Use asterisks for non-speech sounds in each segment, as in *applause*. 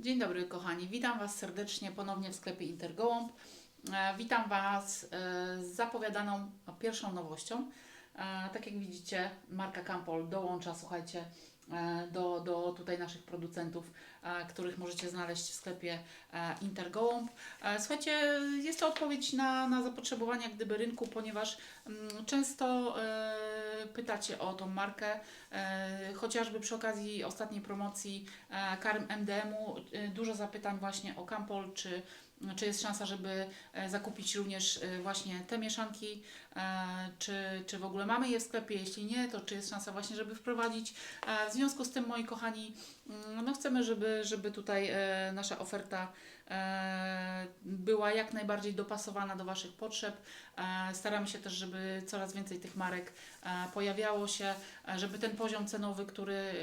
Dzień dobry kochani, witam Was serdecznie ponownie w sklepie Intergołąb. E, Witam Was e, z zapowiadaną pierwszą nowością. E, Tak jak widzicie, marka Campol dołącza, słuchajcie, do, do tutaj naszych producentów, e, których możecie znaleźć w sklepie e, Intergołąb. E, Słuchajcie, jest to odpowiedź na, na zapotrzebowania gdyby rynku, ponieważ mm, często e, pytacie o tą markę, e, chociażby przy okazji ostatniej promocji e, karm MDM-u e, dużo zapytań właśnie o Campol, czy, czy jest szansa, żeby e, zakupić również e, właśnie te mieszanki, e, czy, czy w ogóle mamy je w sklepie, jeśli nie, to czy jest szansa właśnie, żeby wprowadzić. E, W związku z tym, moi kochani, mm, no chcemy, żeby, żeby tutaj e, nasza oferta e, była jak najbardziej dopasowana do Waszych potrzeb. E, Staramy się też, żeby coraz więcej tych marek e, pojawiało się, e, żeby ten poziom cenowy, który,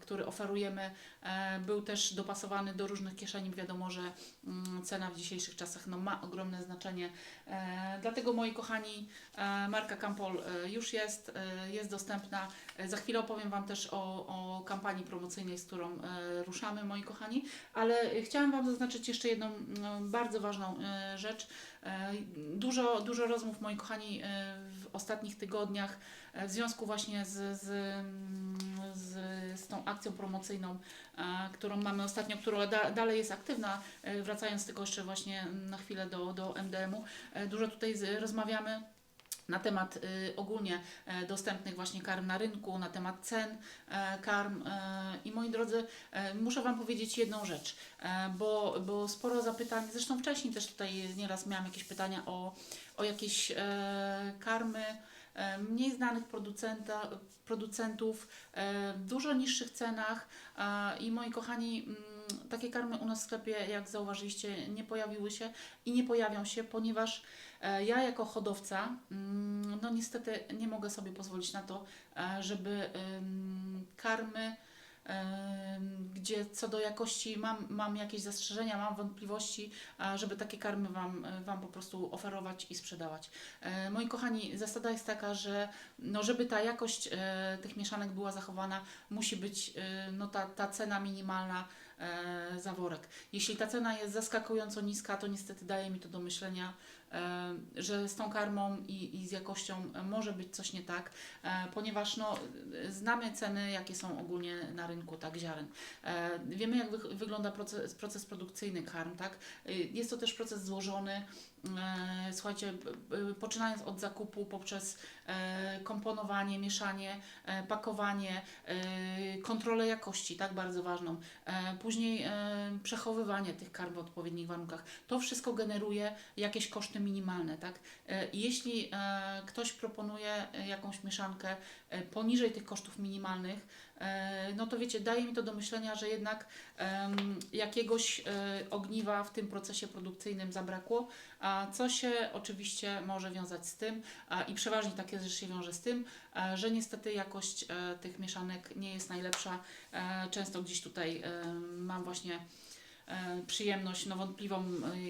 który oferujemy, e, był też dopasowany do różnych kieszeni. Wiadomo, że mm, cena w dzisiejszych czasach no, ma ogromne znaczenie. E, Dlatego, moi kochani, e, marka Campol e, już jest, e, jest dostępna. E, Za chwilę opowiem Wam też o, o kampanii promocyjnej, z którą e, ruszamy, moi kochani, ale e, chciałam Wam zaznaczyć jeszcze jedną no, bardzo ważną e, rzecz. E, Dużo, dużo rozmów, moi kochani, e, w ostatnich tygodniach e, w związku właśnie z, z, z, z tą akcją promocyjną, e, którą mamy ostatnio, która da, dalej jest aktywna, e, wracając tylko jeszcze właśnie na chwilę do, do MDM-u. E, Dużo tutaj rozmawiamy na temat y, ogólnie e, dostępnych właśnie karm na rynku, na temat cen e, karm. E, I moi drodzy, muszę Wam powiedzieć jedną rzecz, bo, bo sporo zapytań, zresztą wcześniej też tutaj nieraz miałam jakieś pytania o, o jakieś karmy mniej znanych producenta, producentów, dużo niższych cenach i moi kochani, mm, takie karmy u nas w sklepie, jak zauważyliście, nie pojawiły się i nie pojawią się, ponieważ ja jako hodowca, mm, no niestety nie mogę sobie pozwolić na to, e, żeby karmy, gdzie co do jakości mam, mam jakieś zastrzeżenia, mam wątpliwości, żeby takie karmy wam, wam po prostu oferować i sprzedawać. E, Moi kochani, zasada jest taka, że no, żeby ta jakość e, tych mieszanek była zachowana, musi być e, no, ta, ta cena minimalna e, za worek. Jeśli ta cena jest zaskakująco niska, to niestety daje mi to do myślenia, e, że z tą karmą i, i z jakością e, może być coś nie tak, e, ponieważ no, e, znamy ceny, jakie są ogólnie na rynku tak ziaren. E, wiemy, jak wy, wygląda proces, proces produkcyjny karm, tak? E, Jest to też proces złożony. E, Słuchajcie, poczynając od zakupu poprzez e, komponowanie, mieszanie, e, pakowanie, e, kontrolę jakości, tak bardzo ważną, e, później e, przechowywanie tych karm w odpowiednich warunkach. To wszystko generuje jakieś koszty minimalne, tak? E, Jeśli e, ktoś proponuje e, jakąś mieszankę poniżej tych kosztów minimalnych, no to wiecie, daje mi to do myślenia, że jednak jakiegoś ogniwa w tym procesie produkcyjnym zabrakło, a co się oczywiście może wiązać z tym, i przeważnie takie rzeczy się wiąże z tym, że niestety jakość tych mieszanek nie jest najlepsza. Często gdzieś tutaj mam właśnie przyjemność, no wątpliwą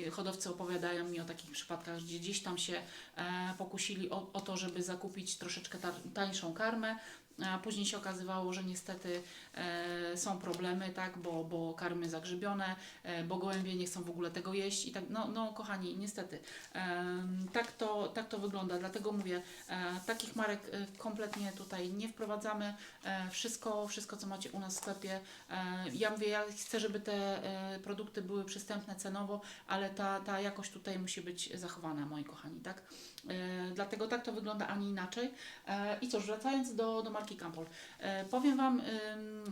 e, hodowcy opowiadają mi o takich przypadkach, gdzie gdzieś tam się e, pokusili o, o to, żeby zakupić troszeczkę tańszą karmę, a później się okazywało, że niestety e, są problemy, tak, bo, bo karmy zagrzybione, e, bo gołębie nie chcą w ogóle tego jeść i tak, no, no kochani, niestety. Em, tak, to, tak to wygląda, dlatego mówię, e, takich marek e, kompletnie tutaj nie wprowadzamy, e, wszystko, wszystko co macie u nas w sklepie, e, ja mówię, ja chcę, żeby te e, produkty były przystępne cenowo, ale ta, ta jakość tutaj musi być zachowana, moi kochani, tak, e, dlatego tak to wygląda, a nie inaczej. E, i cóż, wracając do, do Campol, e, powiem Wam,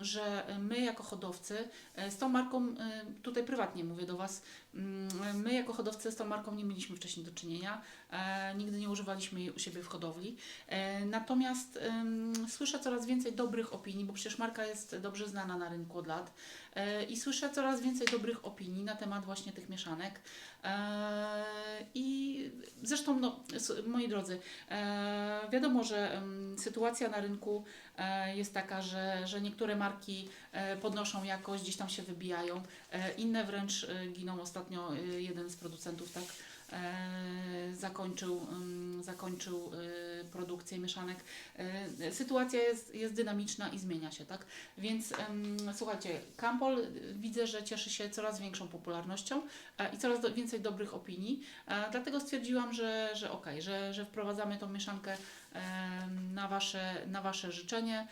że my jako hodowcy e, z tą marką, ym, tutaj prywatnie mówię do Was, my jako hodowcy z tą marką nie mieliśmy wcześniej do czynienia, e, nigdy nie używaliśmy jej u siebie w hodowli. E, natomiast słyszę coraz więcej dobrych opinii, bo przecież marka jest dobrze znana na rynku od lat e, i słyszę coraz więcej dobrych opinii na temat właśnie tych mieszanek. I zresztą, no, moi drodzy, wiadomo, że sytuacja na rynku jest taka, że, że niektóre marki e, podnoszą jakość, gdzieś tam się wybijają, e, inne wręcz e, giną. Ostatnio e, jeden z producentów tak e, zakończył, mm, zakończył e, produkcję mieszanek. E, Sytuacja jest, jest dynamiczna i zmienia się, tak? Więc słuchajcie, Campol widzę, że cieszy się coraz większą popularnością e, i coraz więcej dobrych opinii. E, dlatego stwierdziłam, że, że okej, że, że wprowadzamy tą mieszankę na wasze, na wasze życzenie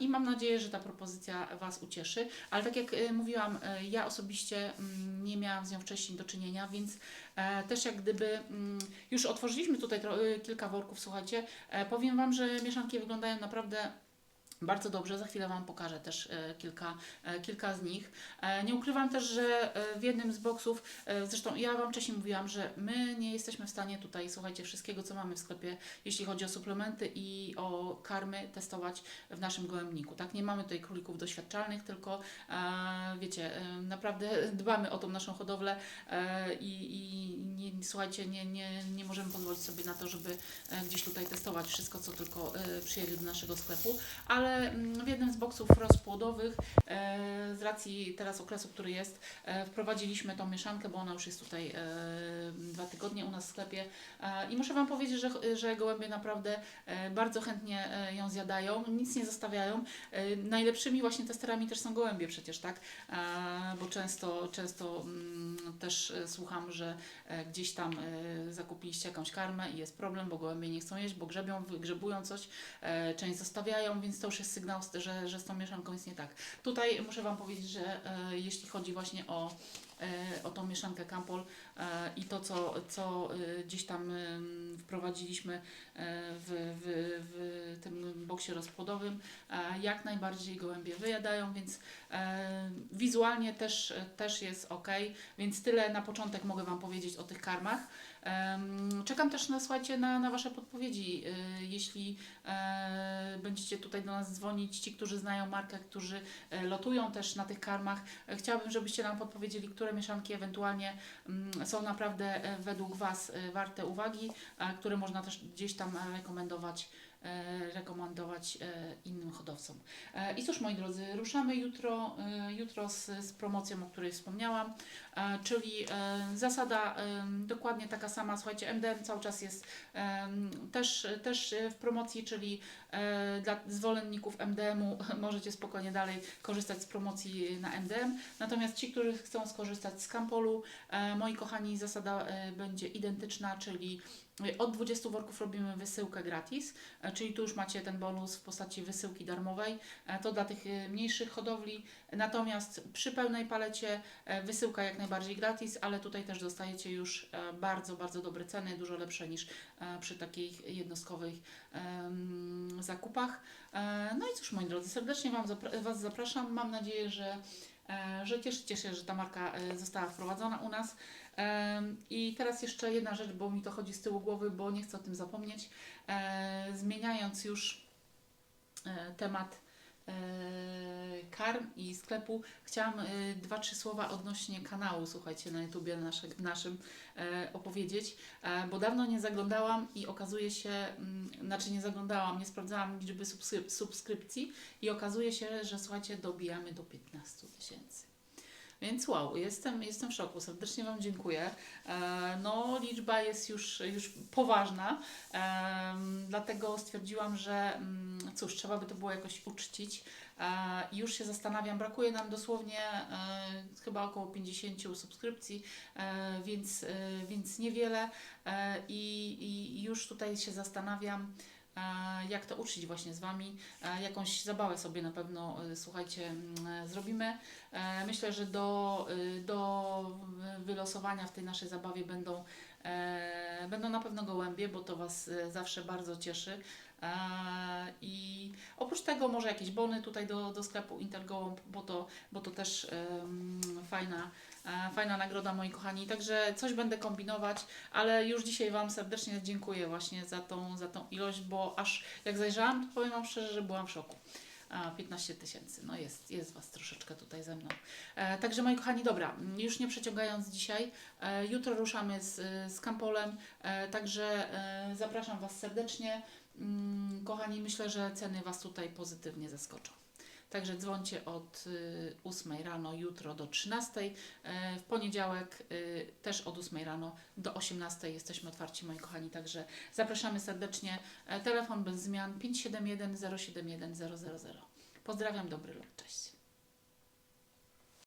i mam nadzieję, że ta propozycja Was ucieszy. Ale tak jak e, mówiłam, e, ja osobiście mm, nie miałam z nią wcześniej do czynienia, więc e, też jak gdyby mm, już otworzyliśmy tutaj kilka worków, słuchajcie, powiem Wam, że mieszanki wyglądają naprawdę bardzo dobrze. Za chwilę Wam pokażę też e, kilka, e, kilka z nich. E, nie ukrywam też, że w jednym z boksów, zresztą ja Wam wcześniej mówiłam, że my nie jesteśmy w stanie tutaj, słuchajcie, wszystkiego, co mamy w sklepie, jeśli chodzi o suplementy i o karmy, testować w naszym gołębniku. Tak, nie mamy tutaj królików doświadczalnych, tylko wiecie, naprawdę dbamy o tą naszą hodowlę i, i nie, słuchajcie, nie, nie, nie możemy pozwolić sobie na to, żeby gdzieś tutaj testować wszystko, co tylko e, przyjęli do naszego sklepu, ale mm, w jednym z boksów rozpłodowych, e, z racji teraz okresu, który jest, e, wprowadziliśmy tą mieszankę, bo ona już jest tutaj e, dwa tygodnie u nas w sklepie i muszę Wam powiedzieć, że, że gołębie naprawdę bardzo chętnie ją zjadają, nic nie zostawiają. Najlepszymi właśnie testerami też są gołębie przecież, tak? Często, często mm, też e, słucham, że e, gdzieś tam e, zakupiliście jakąś karmę i jest problem, bo gołębie nie chcą jeść, bo grzebią, wygrzebują coś, część zostawiają, więc to już jest sygnał, że, że z tą mieszanką jest nie tak. Tutaj muszę Wam powiedzieć, że jeśli chodzi właśnie o o tą mieszankę Campol e, i to, co, co e, gdzieś tam wprowadziliśmy e, w, w, w tym boksie rozpłodowym, e, jak najbardziej gołębie wyjadają, więc e, wizualnie też, też jest ok, więc tyle na początek mogę Wam powiedzieć o tych karmach. Czekam też na, słuchajcie, na, na Wasze podpowiedzi. e, Jeśli e, będziecie tutaj do nas dzwonić, ci, którzy znają markę, którzy e, lotują też na tych karmach, e, chciałabym, żebyście nam podpowiedzieli, które mieszanki ewentualnie mm, są naprawdę według Was warte uwagi, które można też gdzieś tam rekomendować rekomendować e, innym hodowcom. E, I cóż, moi drodzy, ruszamy jutro, e, jutro z, z promocją, o której wspomniałam, e, czyli e, zasada e, dokładnie taka sama. Słuchajcie, MDM cały czas jest e, też, też e, w promocji, czyli e, dla zwolenników MDM-u *laughs* możecie spokojnie dalej korzystać z promocji na MDM. Natomiast ci, którzy chcą skorzystać z Campolu, e, moi kochani, zasada e, będzie identyczna, czyli e, od 20 worków robimy wysyłkę gratis, e, czyli tu już macie ten bonus w postaci wysyłki darmowej. E, To dla tych e, mniejszych hodowli. Natomiast przy pełnej palecie wysyłka jak najbardziej gratis, ale tutaj też dostajecie już bardzo, bardzo dobre ceny, dużo lepsze niż przy takich jednostkowych zakupach. No i cóż, moi drodzy, serdecznie Wam Was zapraszam. Mam nadzieję, że, że cieszycie się, że ta marka została wprowadzona u nas. I teraz jeszcze jedna rzecz, bo mi to chodzi z tyłu głowy, bo nie chcę o tym zapomnieć. E, Zmieniając już e, temat e, karm i sklepu, chciałam dwa, trzy słowa odnośnie kanału, słuchajcie, na YouTubie naszym opowiedzieć, bo dawno nie zaglądałam i okazuje się, mm, znaczy nie zaglądałam, nie sprawdzałam liczby subskryp- subskrypcji i okazuje się, że słuchajcie, dobijamy do 15 tysięcy. Więc wow, jestem, jestem w szoku. Serdecznie Wam dziękuję. E, No, liczba jest już, już poważna, em, dlatego stwierdziłam, że mm, cóż, trzeba by to było jakoś uczcić. E, już się zastanawiam, brakuje nam dosłownie e, chyba około 50 subskrypcji, e, więc, e, więc niewiele. E, i, I już tutaj się zastanawiam, e, jak to uczcić właśnie z Wami. E, Jakąś zabawę sobie na pewno, e, słuchajcie, mm, e, zrobimy. E, Myślę, że do, do wylosowania w tej naszej zabawie będą, e, będą na pewno gołębie, bo to Was e, zawsze bardzo cieszy. E, I oprócz tego może jakieś bony tutaj do, do sklepu Intergołąb, bo to, bo to też fajna, e, fajna nagroda moi kochani. Także coś będę kombinować, ale już dzisiaj Wam serdecznie dziękuję właśnie za tą, za tą ilość, bo aż jak zajrzałam, to powiem Wam szczerze, że byłam w szoku. A, 15 tysięcy, no jest, jest Was troszeczkę tutaj ze mną. E, także moi kochani, dobra, już nie przeciągając dzisiaj, e, jutro ruszamy z, z Campolem, e, także e, zapraszam Was serdecznie. Mm, kochani, myślę, że ceny Was tutaj pozytywnie zaskoczą. Także dzwońcie od y, 8 rano jutro do 13. E, W poniedziałek y, też od 8 rano do 18 jesteśmy otwarci, moi kochani. Także zapraszamy serdecznie. E, Telefon bez zmian 571 071 000. Pozdrawiam, dobry lot, cześć.